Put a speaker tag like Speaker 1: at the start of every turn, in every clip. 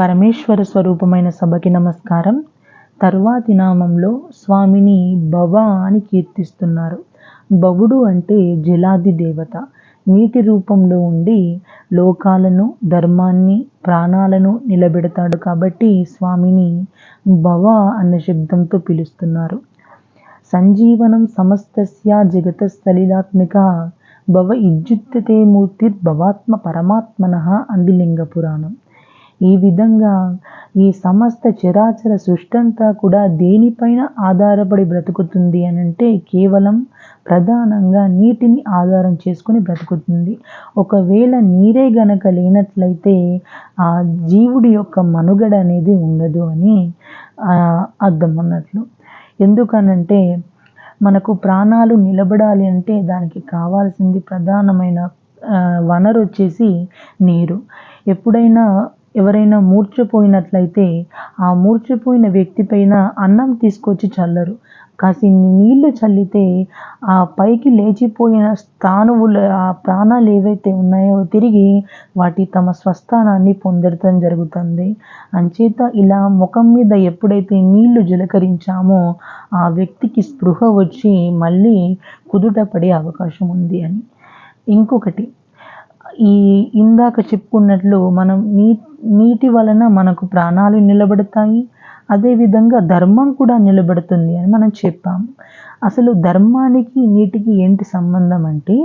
Speaker 1: పరమేశ్వర స్వరూపమైన సభకి నమస్కారం. తరువాతి నామంలో స్వామిని భవ అని కీర్తిస్తున్నారు. భవుడు అంటే జలాది దేవత. నీటి రూపంలో ఉండి లోకాలను ధర్మాన్ని ప్రాణాలను నిలబెడతాడు కాబట్టి స్వామిని భవ అన్న శబ్దంతో పిలుస్తున్నారు. సంజీవనం సమస్తస్య జగత స్థలిలాత్మిక భవ ఇజ్జుత్తే మూర్తిర్భవాత్మ పరమాత్మన అంది లింగ పురాణం ఈ విధంగా ఈ సమస్త చరాచర సృష్టంతా కూడా దేనిపైన ఆధారపడి బ్రతుకుతుంది అని అంటే కేవలం ప్రధానంగా నీటిని ఆధారం చేసుకుని బ్రతుకుతుంది. ఒకవేళ నీరే గనక లేనట్లయితే ఆ జీవుడి యొక్క మనుగడ అనేది ఉండదు అని అర్థం అన్నట్లు ఎందుకనంటే మనకు ప్రాణాలు నిలబడాలి అంటే దానికి కావాల్సింది ప్రధానమైన వనరు వచ్చేసి నీరు. ఎప్పుడైనా ఎవరైనా మూర్చిపోయినట్లయితే ఆ మూర్చిపోయిన వ్యక్తి పైన అన్నం తీసుకొచ్చి చల్లరు. కాసిన్ని నీళ్ళు చల్లితే ఆ పైకి లేచిపోయిన స్థానువులు ఆ ప్రాణాలు ఏవైతే ఉన్నాయో తిరిగి వాటి తమ స్వస్థానాన్ని పొందడం జరుగుతుంది. అంచేత ఇలా ముఖం మీద ఎప్పుడైతే నీళ్ళు జలకరించామో ఆ వ్యక్తికి స్పృహ వచ్చి మళ్ళీ కుదుట పడే అవకాశం ఉంది అని. ఇంకొకటి ఈ ఇందాక చెప్పుకున్నట్లు మనం నీ నీటి వలన మనకు ప్రాణాలు నిలబడతాయి. అదేవిధంగా ధర్మం కూడా నిలబడుతుంది అని మనం చెప్పాము. అసలు ధర్మానికి నీటికి ఏంటి సంబంధం అంటే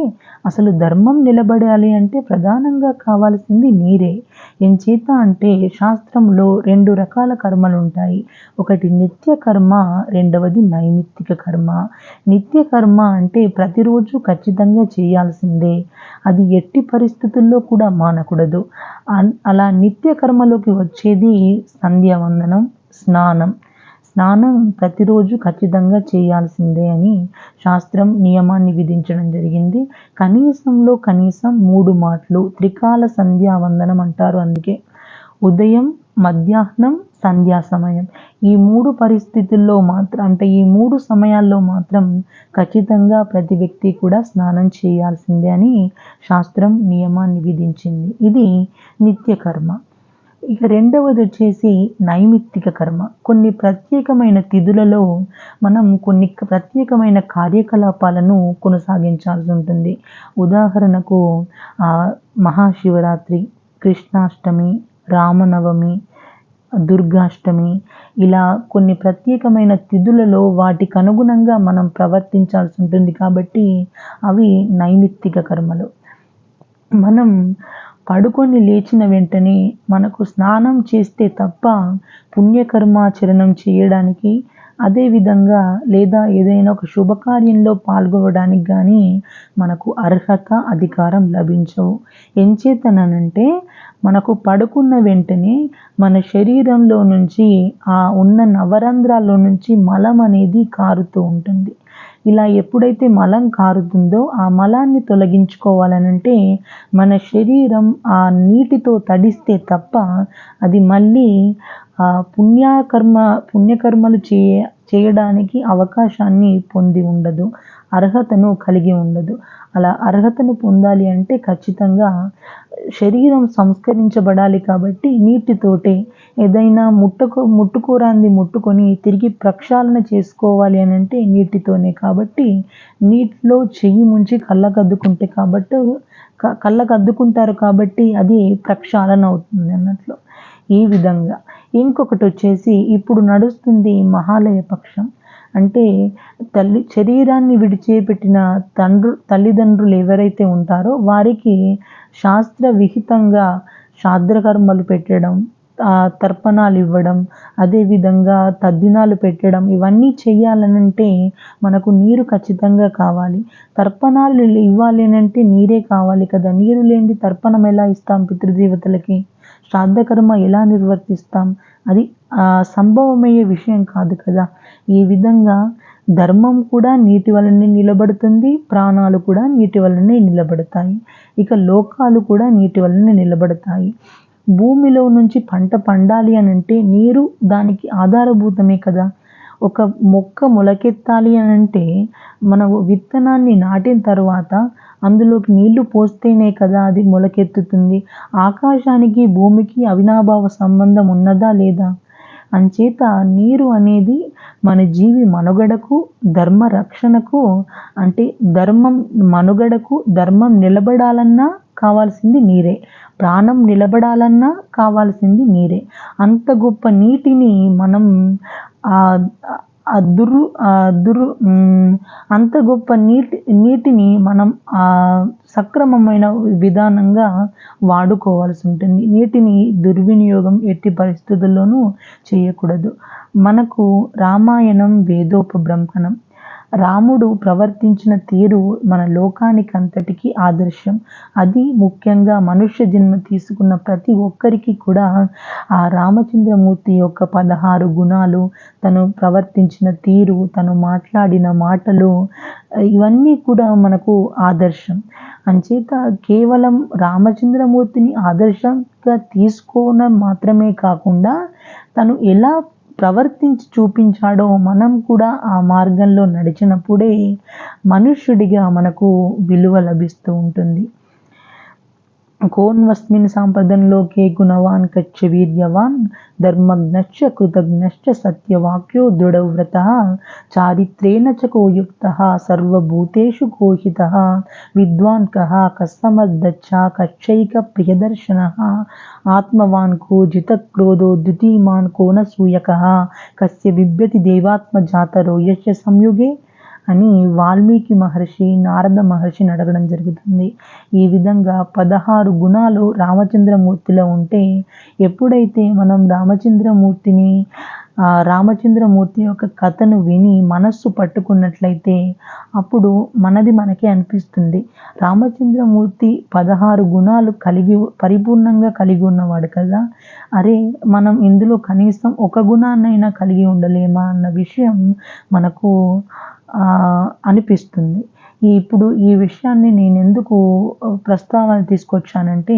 Speaker 1: అసలు ధర్మం నిలబడాలి అంటే ప్రధానంగా కావాల్సింది నీరే. ఎంచేత అంటే శాస్త్రంలో రెండు రకాల కర్మలు ఉంటాయి. ఒకటి నిత్య కర్మ రెండవది నైమిత్తిక కర్మ. నిత్య కర్మ అంటే ప్రతిరోజు ఖచ్చితంగా చేయాల్సిందే. అది ఎట్టి పరిస్థితుల్లో కూడా మానకూడదు. అలా నిత్య కర్మలోకి వచ్చేది సంధ్యావందనం స్నానం. స్నానం ప్రతిరోజు ఖచ్చితంగా చేయాల్సిందే అని శాస్త్రం నియమాన్ని విధించడం జరిగింది. కనీసంలో కనీసం మూడు మాటలు త్రికాల సంధ్యావందనం అంటారు అందుకే. ఉదయం మధ్యాహ్నం సంధ్యా సమయం. ఈ మూడు పరిస్థితుల్లో మాత్రం అంటే ఈ మూడు సమయాల్లో మాత్రం ఖచ్చితంగా ప్రతి వ్యక్తి కూడా స్నానం చేయాల్సిందే అని శాస్త్రం నియమాన్ని విధించింది. ఇది నిత్యకర్మ. ఇక రెండవది వచ్చేసి నైమిత్తిక కర్మ. కొన్ని ప్రత్యేకమైన తిథులలో మనం కొన్ని ప్రత్యేకమైన కార్యకలాపాలను కొనసాగించాల్సి ఉంటుంది. ఉదాహరణకు మహాశివరాత్రి కృష్ణాష్టమి రామనవమి దుర్గాష్టమి ఇలా కొన్ని ప్రత్యేకమైన తిథులలో వాటికి అనుగుణంగా మనం ప్రవర్తించాల్సి ఉంటుంది కాబట్టి అవి నైమిత్తిక కర్మలు. మనం పడుకొని లేచిన వెంటనే మనకు స్నానం చేస్తే తప్ప పుణ్యకర్మాచరణం చేయడానికి అదేవిధంగా లేదా ఏదైనా ఒక శుభకార్యంలో పాల్గొనడానికి కానీ మనకు అర్హత అధికారం లభించవు. ఎంచేతనంటే మనకు పడుకున్న వెంటనే మన శరీరంలో నుంచి ఆ ఉన్న నవరంధ్రాల్లో నుంచి మలం అనేది కారుతూ ఉంటుంది. ఇలా ఎప్పుడైతే మలం కారుతుందో ఆ మలాన్ని తొలగించుకోవాలనంటే మన శరీరం ఆ నీటితో తడిస్తే తప్ప అది మళ్ళీ పుణ్యకర్మ పుణ్యకర్మలు చేయ చేయడానికి అవకాశాన్ని పొంది ఉండదు అర్హతను కలిగి ఉండదు. అలా అర్హతను పొందాలి అంటే ఖచ్చితంగా శరీరం సంస్కరించబడాలి కాబట్టి నీటితోటే ఏదైనా ముట్టుకు ముట్టుకోరాంది ముట్టుకొని తిరిగి ప్రక్షాళన చేసుకోవాలి అని అంటే నీటితోనే. కాబట్టి నీటిలో చెయ్యి ముంచి కళ్ళకద్దుకుంటే కాబట్టి కళ్ళకద్దుకుంటారు కాబట్టి అది ప్రక్షాళన అవుతుంది అన్నట్లు. ఈ విధంగా. ఇంకొకటి వచ్చేసి ఇప్పుడు నడుస్తుంది మహాలయ పక్షం. అంటే తల్లి శరీరాన్ని విడిచిపెట్టిన తండ్రు తల్లిదండ్రులు ఎవరైతే ఉంటారో వారికి శాస్త్ర విహితంగా శాద్రకర్మలు పెట్టడం తర్పణాలు ఇవ్వడం అదేవిధంగా తద్దినాలు పెట్టడం ఇవన్నీ చేయాలనంటే మనకు నీరు ఖచ్చితంగా కావాలి. తర్పణాలు ఇవ్వాలి అంటే నీరే కావాలి కదా. నీరు లేని తర్పణం ఎలా ఇస్తాం పితృదేవతలకి? శ్రాద్ధకర్మ? ఎలా నిర్వర్తిస్తాం? అది సంభవమయ్యే విషయం కాదు కదా. ఈ విధంగా ధర్మం కూడా నీటి వలనే నిలబడుతుంది ప్రాణాలు కూడా నీటి వలనే నిలబడతాయి. ఇక లోకాలు కూడా నీటి వలనే నిలబడతాయి. భూమిలో నుంచి పంట పండాలి అని అంటే నీరు దానికి ఆధారభూతమే కదా. ఒక మొక్క మొలకెత్తాలి అని అంటే మన విత్తనాన్ని నాటిన తర్వాత అందులోకి నీళ్ళు పోస్తేనే కదా అది మొలకెత్తుతుంది. ఆకాశానికి భూమికి అవినాభావ సంబంధం ఉన్నదా లేదా? అంచేత నీరు అనేది మన జీవి మనుగడకు ధర్మ రక్షణకు అంటే ధర్మం మనుగడకు ధర్మం నిలబడాలన్నా కావాల్సింది నీరే. ప్రాణం నిలబడాలన్నా కావాల్సింది నీరే. అంత గొప్ప నీటిని మనం అదురు అదురు అంత గొప్ప నీటి నీటిని మనం సక్రమమైన విధానంగా వాడుకోవాల్సి ఉంటుంది. నీటిని దుర్వినియోగం ఎట్టి పరిస్థితుల్లోనూ చేయకూడదు. మనకు రామాయణం వేదోపబ్రహ్మణం. రాముడు ప్రవర్తించిన తీరు మన లోకానికంతటికీ ఆదర్శం. అది ముఖ్యంగా మనుష్య జన్మ తీసుకున్న ప్రతి ఒక్కరికి కూడా ఆ రామచంద్రమూర్తి యొక్క పదహారు గుణాలు తను ప్రవర్తించిన తీరు తను మాట్లాడిన మాటలు ఇవన్నీ కూడా మనకు ఆదర్శం. అంచేత కేవలం రామచంద్రమూర్తిని ఆదర్శంగా తీసుకోవడం మాత్రమే కాకుండా తను ఎలా ప్రవర్తించి చూపించాడో మనం కూడా ఆ మార్గంలో నడిచినప్పుడే మనుష్యుడిగా మనకు విలువ లభిస్తూ ఉంటుంది. కోన్వస్మిన్ సాంపదంలోకే గుణవాన్ కచ్చ వీర్యవాన్ ధర్మజ్ఞశ్చ కృతజ్ఞశ్చ సత్యవాక్యో దృఢవ్రత చారిత్రేణ చ కోయుక్త సర్వభూతేషు కోహిత విద్వాన్ కహ కస్తమద్దచ్చ కచ్చైక ప్రియదర్శన ఆత్మవాన్ కో జితక్రోధో ద్యుతిమాన్ కోనసూయక కస్య బిభ్యతి దేవాత్మజాతరో యశ సంయుగే అని వాల్మీకి మహర్షి నారద మహర్షిని అడగడం జరుగుతుంది. ఈ విధంగా పదహారు గుణాలు రామచంద్రమూర్తిలో ఉంటే ఎప్పుడైతే మనం రామచంద్రమూర్తిని రామచంద్రమూర్తి యొక్క కథను విని మనస్సు పట్టుకున్నట్లయితే అప్పుడు మనది మనకే అనిపిస్తుంది. రామచంద్రమూర్తి పదహారు గుణాలు కలిగి పరిపూర్ణంగా కలిగి ఉన్నవాడు కదా. అరే మనం ఇందులో కనీసం ఒక గుణాన్నైనా కలిగి ఉండలేమా అన్న విషయం మనకు అనిపిస్తుంది. ఇప్పుడు ఈ విషయాన్ని నేను ఎందుకు ప్రస్తావన తీసుకొచ్చానంటే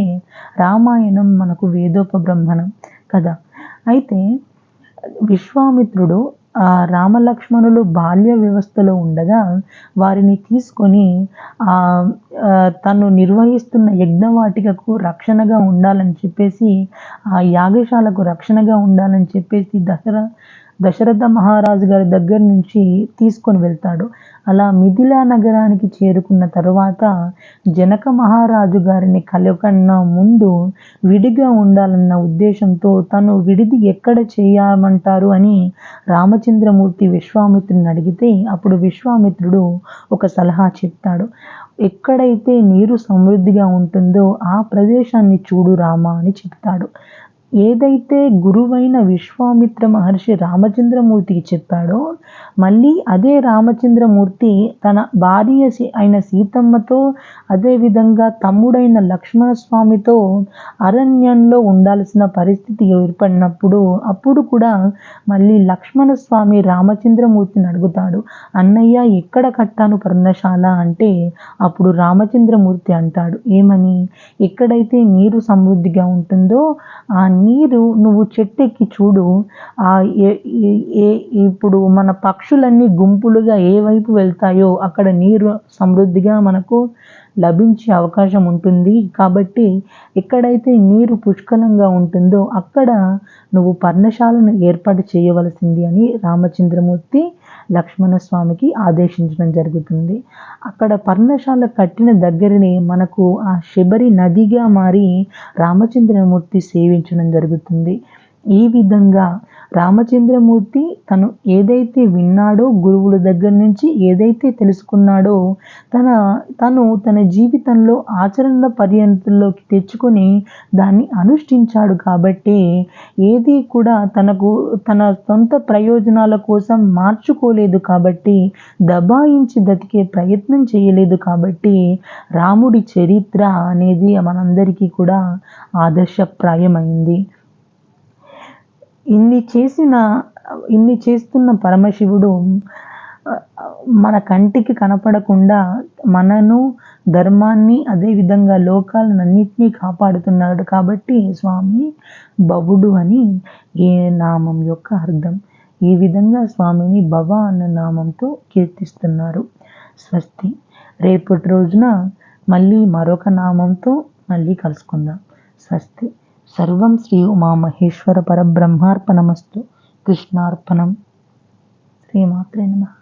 Speaker 1: రామాయణం మనకు వేదోపబ్రహ్మణం కదా. అయితే విశ్వామిత్రుడు రామలక్ష్మణులు బాల్య వ్యవస్థలో ఉండగా వారిని తీసుకొని తను నిర్వహిస్తున్న యజ్ఞవాటికకు రక్షణగా ఉండాలని చెప్పేసి ఆ యాగశాలకు రక్షణగా ఉండాలని చెప్పేసి దసరా దశరథ మహారాజు గారి దగ్గర నుంచి తీసుకొని వెళ్తాడు. అలా మిథిలా నగరానికి చేరుకున్న తరువాత జనక మహారాజు గారిని కలకన్నా ముందు విడిగా ఉండాలన్న ఉద్దేశంతో తను విడిది ఎక్కడ చేయమంటారు అని రామచంద్రమూర్తి విశ్వామిత్రుని అడిగితే అప్పుడు విశ్వామిత్రుడు ఒక సలహా చెప్తాడు. ఎక్కడైతే నీరు సమృద్ధిగా ఉంటుందో ఆ ప్రదేశాన్ని చూడు రామా అని చెప్తాడు. ఏదైతే గురువైన విశ్వామిత్ర మహర్షి రామచంద్రమూర్తికి చెప్పాడో మళ్ళీ అదే రామచంద్రమూర్తి తన భార్య అయిన సీతమ్మతో అదేవిధంగా తమ్ముడైన లక్ష్మణస్వామితో అరణ్యంలో ఉండాల్సిన పరిస్థితి ఏర్పడినప్పుడు అప్పుడు కూడా మళ్ళీ లక్ష్మణస్వామి రామచంద్రమూర్తిని అడుగుతాడు అన్నయ్య ఎక్కడ కట్టాను పర్ణశాల? అంటే అప్పుడు రామచంద్రమూర్తి అంటాడు ఏమని? ఎక్కడైతే నీరు సమృద్ధిగా ఉంటుందో ఆ నీరు నువ్వు చెట్టెక్కి చూడు ఆ ఇప్పుడు మన పక్షులన్నీ గుంపులుగా ఏ వైపు వెళ్తాయో అక్కడ నీరు సమృద్ధిగా మనకు లభించే అవకాశం ఉంటుంది. కాబట్టి ఎక్కడైతే నీరు పుష్కలంగా ఉంటుందో అక్కడ నువ్వు పర్ణశాలను ఏర్పాటు చేయవలసింది అని రామచంద్రమూర్తి లక్ష్మణస్వామికి ఆదేశించడం జరుగుతుంది. అక్కడ పర్ణశాల కట్టిన దగ్గరనే మనకు ఆ శబరి నదిగా మారి రామచంద్రమూర్తి సేవించడం జరుగుతుంది. ఈ విధంగా రామచంద్రమూర్తి తను ఏదైతే విన్నాడో గురువుల దగ్గర నుంచి ఏదైతే తెలుసుకున్నాడో తన తను తన జీవితంలో ఆచరణ పర్యంతంలోకి తెచ్చుకొని దాన్ని అనుష్ఠించాడు కాబట్టి ఏది కూడా తనకు తన సొంత ప్రయోజనాల కోసం మార్చుకోలేదు కాబట్టి దబాయించి బ్రతికే ప్రయత్నం చేయలేదు కాబట్టి రాముడి చరిత్ర అనేది మనందరికీ కూడా ఆదర్శప్రాయమైంది. ఇన్ని చేసిన ఇన్ని చేస్తున్న పరమశివుడు మన కంటికి కనపడకుండా మనను ధర్మాన్ని అదేవిధంగా లోకాలన్నింటినీ కాపాడుతున్నాడు కాబట్టి స్వామి బవుడు అని ఏ నామం యొక్క అర్థం. ఈ విధంగా స్వామిని భవ అన్న నామంతో కీర్తిస్తున్నారు. స్వస్తి. రేపటి రోజున మళ్ళీ మరొక నామంతో మళ్ళీ కలుసుకుందాం. స్వస్తి. సర్వం శ్రీ ఉమామహేశ్వర పరబ్రహ్మార్పణమస్తు. కృష్ణార్పణం. శ్రీమాత్రే నమః.